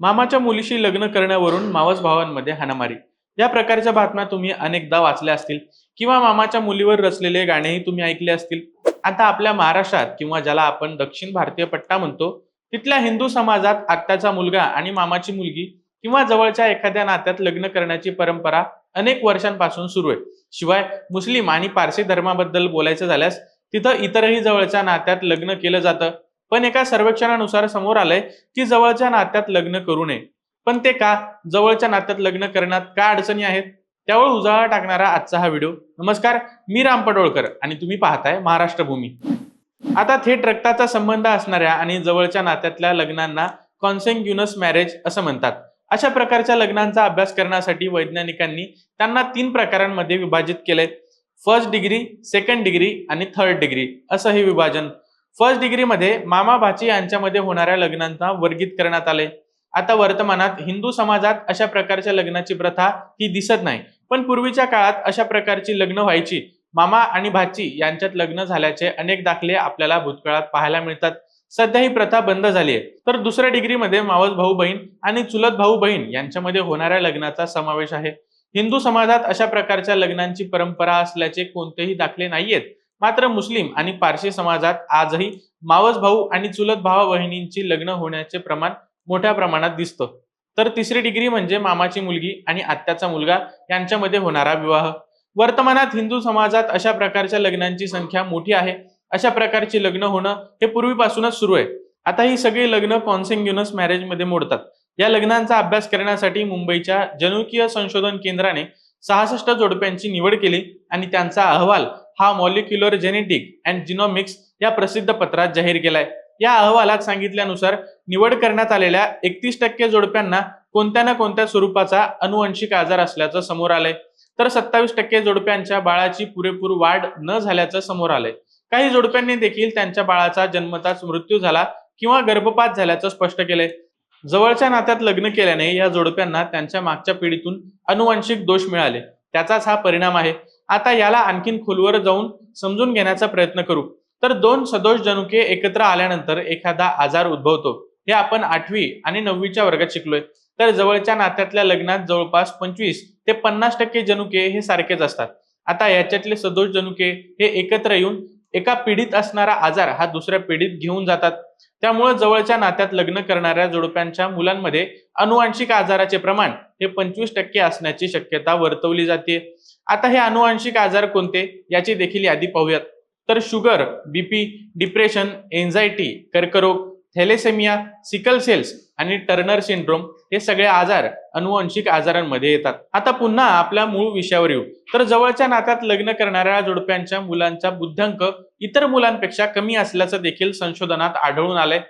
मामाच्या मुलीशी लग्न करण्यावरून मावस भावांमध्ये हाणामारी. या प्रकारच्या बातम्या तुम्ही अनेकदा वाचल्या असतील किंवा मामाच्या मुलीवर रचलेले गाणेही तुम्ही ऐकले असतील. आता आपल्या महाराष्ट्रात किंवा ज्याला आपण दक्षिण भारतीय पट्टा म्हणतो तिथल्या हिंदू समाजात आत्याचा मुलगा आणि मामाची मुलगी किंवा जवळच्या एखाद्या नात्यात लग्न करण्याची परंपरा अनेक वर्षांपासून सुरू आहे. शिवाय मुस्लिम आणि पारसी धर्माबद्दल बोलायचं झाल्यास तिथं इतरही जवळच्या नात्यात लग्न केलं जातं. पण एका सर्वेक्षणानुसार समोर आलंय की जवळच्या नात्यात लग्न करू नये. पण ते का? जवळच्या नात्यात लग्न करण्यात काय अडचणी आहेत? त्यावर उजाळा टाकणारा आजचा हा व्हिडिओ. नमस्कार मी राम पडोळकर आणि तुम्ही पाहताय महाराष्ट्र भूमी. आता थेट रक्ताचा संबंध असणाऱ्या आणि जवळच्या नात्यातल्या लग्नांना कॉन्सेंग्युनस मॅरेज असं म्हणतात. अशा प्रकारच्या लग्नांचा अभ्यास करण्यासाठी वैज्ञानिकांनी त्यांना तीन प्रकारांमध्ये विभाजित केले फर्स्ट डिग्री सेकंड डिग्री आणि थर्ड डिग्री असं हे विभाजन फर्स्ट डिग्रीमध्ये मामा भाची यांच्यामध्ये होणाऱ्या लग्नांना वर्गीत करण्यात आले. आता वर्तमानात हिंदू समाजात अशा प्रकारच्या लग्नाची प्रथा ही दिसत नाही. पण पूर्वीच्या काळात अशा प्रकारची लग्न व्हायची. मामा आणि भाची यांच्यात लग्न झाल्याचे अनेक दाखले आपल्याला भूतकाळात पाहायला मिळतात. सध्या ही प्रथा बंद झाली आहे. तर दुसऱ्या डिग्रीमध्ये मावस भाऊ बहीण आणि चुलत भाऊ बहीण यांच्यामध्ये होणाऱ्या लग्नाचा समावेश आहे. हिंदू समाजात अशा प्रकारच्या लग्नांची परंपरा असल्याचे कोणतेही दाखले नाहीयेत. मात्र मुस्लिम आणि पारशी समाजात आजही मावस भाऊ आणि चुलत भावा बहिणींची लग्न होण्याचे प्रमाण मोठ्या प्रमाणात दिसतं. तर तिसरी डिग्री म्हणजे मामाची मुलगी आणि आत्याचा मुलगा यांच्यामध्ये होणारा विवाह. वर्तमानात हिंदू समाजात अशा प्रकारच्या लग्नांची संख्या मोठी आहे. अशा प्रकारची लग्न होणं हे पूर्वीपासूनच सुरू आहे. आता ही सगळी लग्न कॉन्सेंग्युनस मॅरेजमध्ये मोडतात. या लग्नांचा अभ्यास करण्यासाठी मुंबईच्या जनुकीय संशोधन केंद्राने सहासष्ट जोडप्यांची निवड केली आणि त्यांचा अहवाल हा मॉलिक्युलर जेनेटिक अँड जिनॉमिक्स या प्रसिद्ध पत्रात जाहीर केलाय. या अहवालात सांगितल्यानुसार निवड करण्यात आलेल्या एकतीस टक्के जोडप्यांना कोणत्या ना कोणत्या स्वरूपाचा अनुवंशिक आजार असल्याचं समोर आलंय. तर सत्तावीस टक्के जोडप्यांच्या बाळाची पुरेपूर वाढ न झाल्याचं समोर आलंय. काही जोडप्यांनी देखील त्यांच्या बाळाचा जन्मताच मृत्यू झाला किंवा गर्भपात झाल्याचं स्पष्ट केलंय. जवळच्या नात्यात लग्न केल्याने या जोडप्यांना त्यांच्या मागच्या पिढीतून अनुवंशिक दोष मिळाले. त्याचाच हा परिणाम आहे. आता याला आणखीन खोलवर जाऊन समजून घेण्याचा प्रयत्न करू. तर दोन सदोष जनुके एकत्र आल्यानंतर एखादा आजार उद्भवतो. हे आपण आठवी आणि नववीच्या वर्गात शिकलोय. तर जवळच्या नात्यातल्या लग्नात जवळपास पंचवीस ते पन्नास टक्के जनुके हे सारखेच असतात. आता याच्यातले सदोष जनुके हे एकत्र येऊन एका पिढीत असणारा आजार हा दुसऱ्या पिढीत घेऊन जातात. त्यामुळे जवळच्या नात्यात लग्न करणाऱ्या जोडप्यांच्या मुलांमध्ये अनुवांशिक आजाराचे प्रमाण हे पंचवीस टक्के असण्याची शक्यता वर्तवली जाते. आता हे अनुवांशिक आजार कोणते? याची देखील यादी पाहूयात. तर शुगर बीपी डिप्रेशन एन्झायटी कर्करोग थॅलेसेमिया सिकल सेल्स आणि टर्नर सिंड्रोम हे सगळे आजार अनुवंशिक आजारांमध्ये येतात. आता पुन्हा आपल्या मूळ विषयावर येऊ. तर जवळच्या नात्यात लग्न करणाऱ्या जोडप्यांच्या मुलांचा बुद्धांक इतर मुलांपेक्षा कमी असल्याचं देखील संशोधनात आढळून आलंय.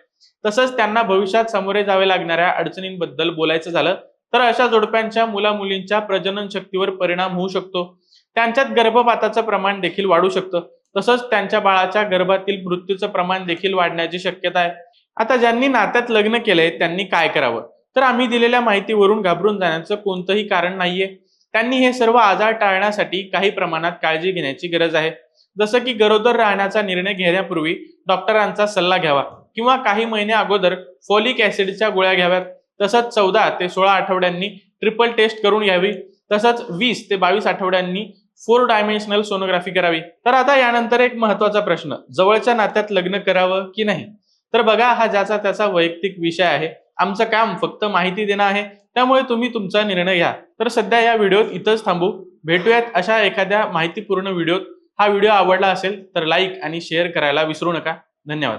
तसंच त्यांना भविष्यात सामोरे जावे लागणाऱ्या अडचणींबद्दल बोलायचं झालं तर अशा जोडप्यांच्या मुला मुलींच्या प्रजनन शक्तीवर परिणाम होऊ शकतो. त्यांच्यात गर्भपाताचं प्रमाण देखील वाढू शकतं. तसंच त्यांच्या बाळाच्या गर्भातील मृत्यूचं प्रमाण देखील वाढण्याची शक्यता आहे. आता ज्यांनी नात्यात लग्न केलंय त्यांनी काय करावं? तर आम्ही दिलेल्या माहितीवरून घाबरून जाण्याचं कोणतंही कारण नाहीये. त्यांनी हे सर्व आजार टाळण्यासाठी काही प्रमाणात काळजी घेण्याची गरज आहे. जसं की गरोदर राहण्याचा निर्णय घेण्यापूर्वी डॉक्टरांचा सल्ला घ्यावा किंवा काही महिने अगोदर फॉलिक ऍसिडच्या गोळ्या घ्याव्यात. तसंच चौदा ते सोळा आठवड्यांनी ट्रिपल टेस्ट करून घ्यावी. तसंच वीस ते बावीस आठवड्यांनी फोर डायमेन्शनल सोनोग्राफी करावी. तर आता यानंतर एक महत्त्वाचा प्रश्न जवळच्या नात्यात लग्न करावं की नाही? तर बघा हा ज्याचा त्याचा वैयक्तिक विषय आहे. आमचं काम फक्त माहिती देणं आहे. त्यामुळे तुम्ही तुमचा निर्णय घ्या. तर सध्या या व्हिडिओत इथंच थांबू. भेटूयात अशा एखाद्या माहितीपूर्ण व्हिडिओत. हा व्हिडिओ आवडला असेल तर लाईक आणि शेअर करायला विसरू नका. धन्यवाद.